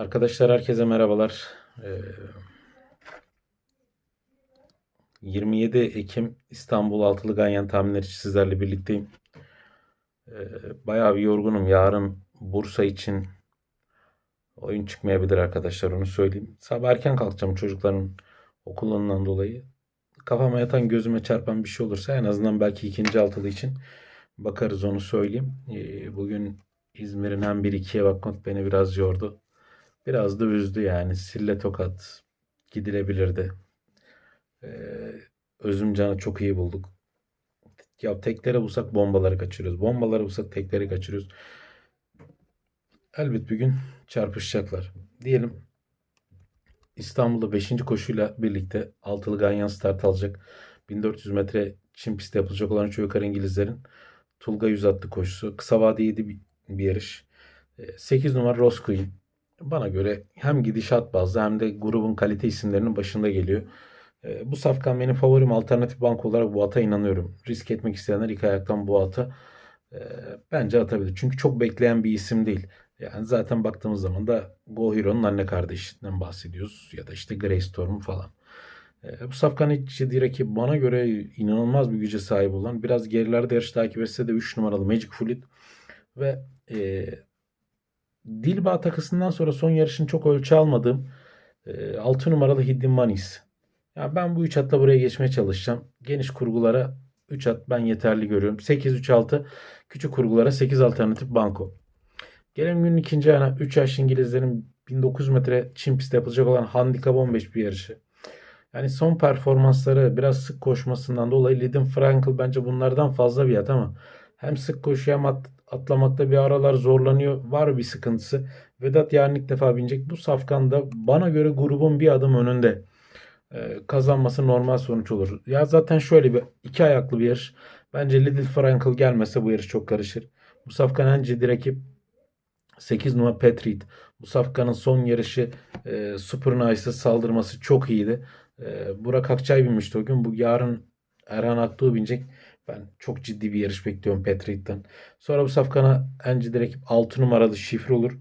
Arkadaşlar herkese merhabalar. Ee, 27 Ekim İstanbul Altılı Ganyan tahminleri için sizlerle birlikteyim. Ee, bayağı bir yorgunum. Yarın Bursa için oyun çıkmayabilir arkadaşlar onu söyleyeyim. Sabah erken kalkacağım çocukların okulundan dolayı. Kafama yatan gözüme çarpan bir şey olursa en azından belki ikinci altılı için bakarız onu söyleyeyim. Ee, bugün İzmir'in hem 1-2'ye bakmak beni biraz yordu. Biraz da üzdü yani. Sille Tokat gidilebilirdi. Ee, Özümcan'ı çok iyi bulduk. Ya teklere bulsak bombaları kaçırıyoruz. Bombaları bulsak tekleri kaçırıyoruz. Elbet bir gün çarpışacaklar. Diyelim İstanbul'da 5. koşuyla birlikte altılı ganyan start alacak. 1400 metre çim pistte yapılacak olan şu yukarı İngilizlerin Tulga 100 attı koşusu. Kısa vadeli bir, bir yarış. 8 numara Rose Queen. Bana göre hem gidişat bazlı hem de grubun kalite isimlerinin başında geliyor. E, bu safkan benim favorim alternatif bank olarak bu ata inanıyorum. Risk etmek isteyenler ilk ayaktan bu ata e, bence atabilir. Çünkü çok bekleyen bir isim değil. Yani zaten baktığımız zaman da Go Hero'nun anne kardeşinden bahsediyoruz. Ya da işte Grey Storm falan. E, bu safkan içi rakip bana göre inanılmaz bir güce sahip olan biraz gerilerde yarış takip etse de 3 numaralı Magic Fluid ve e, Dilba takısından sonra son yarışını çok ölçü almadığım e, 6 numaralı Hidden Manis. Ya ben bu 3 atla buraya geçmeye çalışacağım. Geniş kurgulara 3 at ben yeterli görüyorum. 8-3-6 küçük kurgulara 8 alternatif banko. Gelelim günün ikinci ayına 3 yaş İngilizlerin 1900 metre çim pistte yapılacak olan handikap 15 bir yarışı. Yani son performansları biraz sık koşmasından dolayı Lidin Frankel bence bunlardan fazla bir at ama hem sık koşuyor hem at, atlamakta bir aralar zorlanıyor. Var bir sıkıntısı. Vedat yarın ilk defa binecek. Bu safkanda bana göre grubun bir adım önünde. Ee, kazanması normal sonuç olur. Ya zaten şöyle bir iki ayaklı bir yarış. Bence Lidl Frankel gelmese bu yarış çok karışır. Bu safkan en ciddi rakip 8 numara Petrit. Bu safkanın son yarışı e, Super Nice'ı saldırması çok iyiydi. E, Burak Akçay binmişti o gün. Bu yarın Erhan Aktuğ binecek. Ben çok ciddi bir yarış bekliyorum Petrit'ten. Sonra bu safkana en ciddi rakip 6 numaralı şifre olur.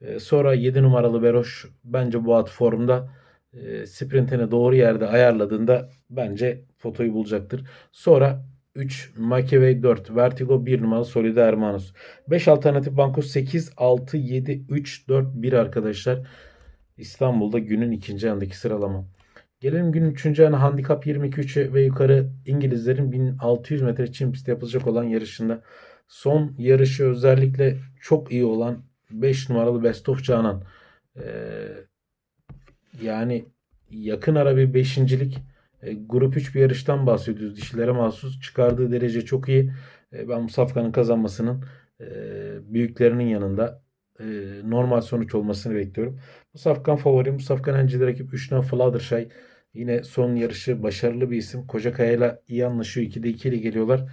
E, sonra 7 numaralı Beroş bence bu at formda e, sprintini doğru yerde ayarladığında bence fotoyu bulacaktır. Sonra 3 Makevey 4 Vertigo 1 numaralı Solida Hermanos. 5 alternatif banko 8 6 7 3 4 1 arkadaşlar. İstanbul'da günün ikinci andaki sıralama. Gelelim günün 3. anı handikap 22 ve yukarı İngilizlerin 1600 metre çim pistte yapılacak olan yarışında. Son yarışı özellikle çok iyi olan 5 numaralı Best of Canan. Ee, yani yakın ara bir beşincilik e, grup 3 bir yarıştan bahsediyoruz. Dişilere mahsus çıkardığı derece çok iyi. E, ben bu safkanın kazanmasının e, büyüklerinin yanında e, normal sonuç olmasını bekliyorum. Bu safkan favorim. Bu safkan encili rakip 3 Fluttershy. Yine son yarışı başarılı bir isim. Kocakaya ile iyi anlaşıyor. 2'de 2 ile geliyorlar.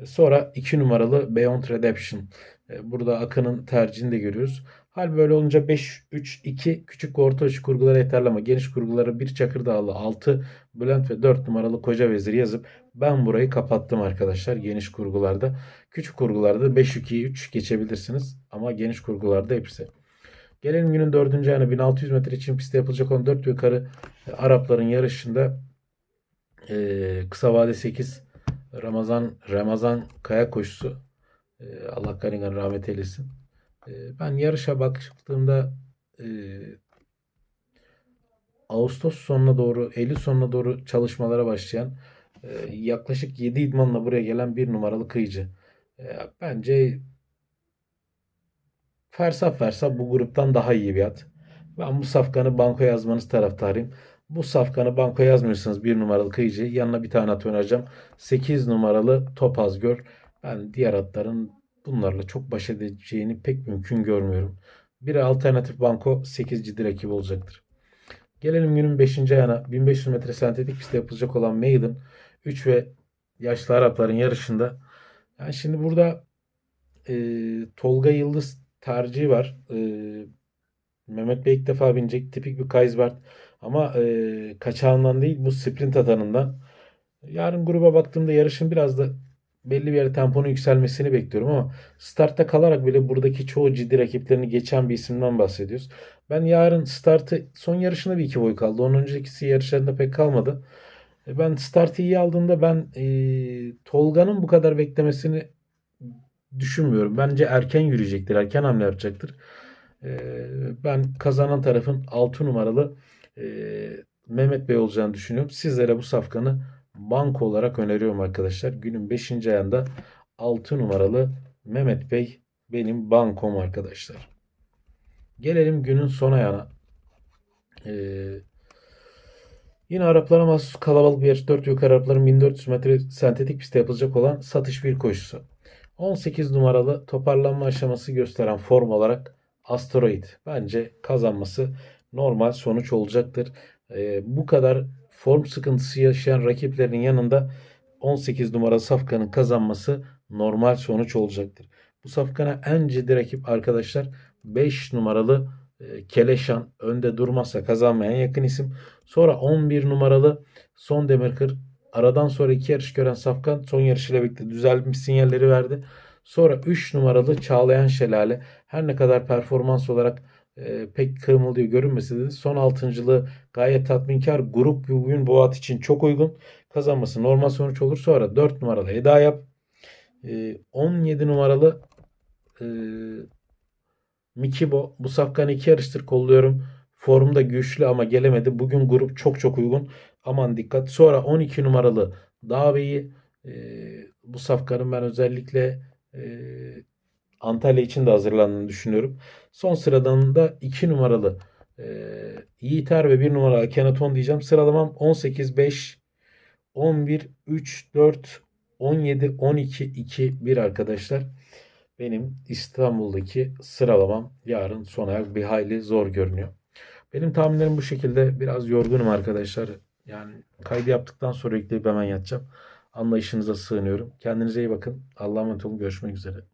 E, sonra 2 numaralı Beyond Redemption. E, burada Akın'ın tercihini de görüyoruz. Hal böyle olunca 5-3-2 küçük orta ölçü kurgulara yeterli ama geniş kurgulara bir Çakır Dağlı 6 Bülent ve 4 numaralı Koca Vezir yazıp ben burayı kapattım arkadaşlar geniş kurgularda. Küçük kurgularda 5-2-3 geçebilirsiniz ama geniş kurgularda hepsi. Gelelim günün 4. ayına 1600 metre için pistte yapılacak olan 4 yukarı e, Arapların yarışında e, kısa vade 8 Ramazan Ramazan kaya koşusu e, Allah garigan rahmet eylesin. E, ben yarışa baktığımda e, Ağustos sonuna doğru Eylül sonuna doğru çalışmalara başlayan e, yaklaşık 7 idmanla buraya gelen bir numaralı kıyıcı. E, bence fersah fersah bu gruptan daha iyi bir at. Ben bu safkanı banko yazmanız taraftarıyım. Bu safkanı banko yazmıyorsanız bir numaralı kıyıcı yanına bir tane at önereceğim. 8 numaralı Topaz Gör. Ben diğer atların bunlarla çok baş edeceğini pek mümkün görmüyorum. Bir alternatif banko 8 ciddi rakibi olacaktır. Gelelim günün 5. ayağına. 1500 metre sentetik pistte yapılacak olan Maiden 3 ve yaşlı Arapların yarışında. Yani şimdi burada e, Tolga Yıldız tercihi var. E, Mehmet Bey ilk defa binecek. Tipik bir Kaysbert. Ama e, kaçağından değil bu sprint atanından. Yarın gruba baktığımda yarışın biraz da belli bir yere temponun yükselmesini bekliyorum ama startta kalarak bile buradaki çoğu ciddi rakiplerini geçen bir isimden bahsediyoruz. Ben yarın startı son yarışında bir iki boy kaldı. Onun önceki yarışlarında pek kalmadı. E, Ben startı iyi aldığında ben e, Tolga'nın bu kadar beklemesini düşünmüyorum. Bence erken yürüyecektir. Erken hamle yapacaktır. E, ben kazanan tarafın 6 numaralı e, Mehmet Bey olacağını düşünüyorum. Sizlere bu safkanı banko olarak öneriyorum arkadaşlar. Günün 5. ayında 6 numaralı Mehmet Bey benim bankom arkadaşlar. Gelelim günün son ayağına. Ee, yine Araplara mahsus kalabalık bir yarış. 4 yukarı Arapların 1400 metre sentetik pistte yapılacak olan satış bir koşusu. 18 numaralı toparlanma aşaması gösteren form olarak Asteroid. Bence kazanması normal sonuç olacaktır. Ee, bu kadar form sıkıntısı yaşayan rakiplerin yanında 18 numara Safkan'ın kazanması normal sonuç olacaktır. Bu Safkan'a en ciddi rakip arkadaşlar 5 numaralı e, Keleşan önde durmazsa kazanmayan yakın isim. Sonra 11 numaralı Son Demirkır aradan sonra iki yarış gören Safkan son yarışıyla birlikte düzelmiş sinyalleri verdi. Sonra 3 numaralı Çağlayan Şelale her ne kadar performans olarak e, pek kırmılıyor görünmese de son altıncılığı gayet tatminkar. Grup bugün bu at için çok uygun. Kazanması normal sonuç olur. Sonra 4 numaralı Eda Yap. E, 17 numaralı e, Mikibo. Bu safkanı iki yarıştır kolluyorum. Formda güçlü ama gelemedi. Bugün grup çok çok uygun. Aman dikkat. Sonra 12 numaralı Dağbeyi. E, bu safkanın ben özellikle e, Antalya için de hazırlandığını düşünüyorum. Son sıradan da 2 numaralı e, Yiğiter ve 1 numaralı Kenaton diyeceğim. Sıralamam 18, 5, 11, 3, 4, 17, 12, 2, 1 arkadaşlar. Benim İstanbul'daki sıralamam yarın son ayak bir hayli zor görünüyor. Benim tahminlerim bu şekilde. Biraz yorgunum arkadaşlar. Yani kaydı yaptıktan sonra yükleyip hemen yatacağım. Anlayışınıza sığınıyorum. Kendinize iyi bakın. Allah'a emanet olun. Görüşmek üzere.